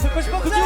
듣고 싶어 그죠?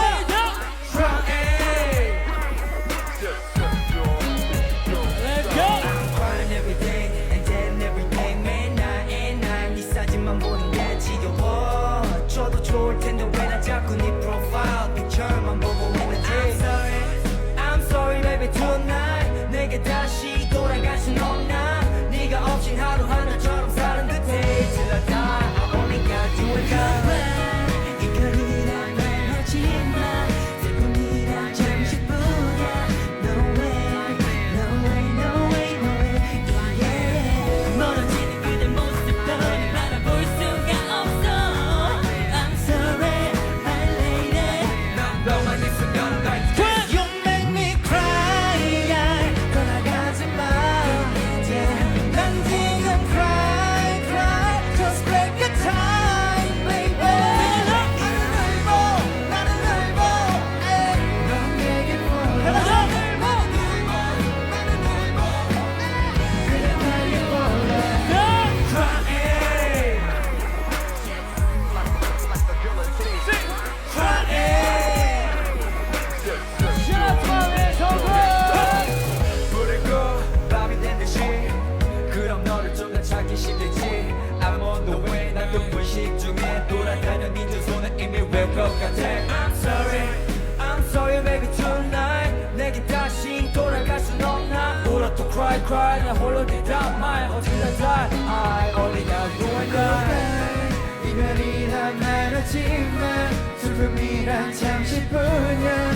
날 돌아다녀 네 두 손은 이미 외것 같아 I'm sorry I'm sorry baby tonight. 내게 다시 돌아갈 순 없나? 울어 또 cry cry 나 홀로 대답 말. 어디다 잘? I only got you and I 이별이란 나라지만 슬픔이란 잠시뿐이야.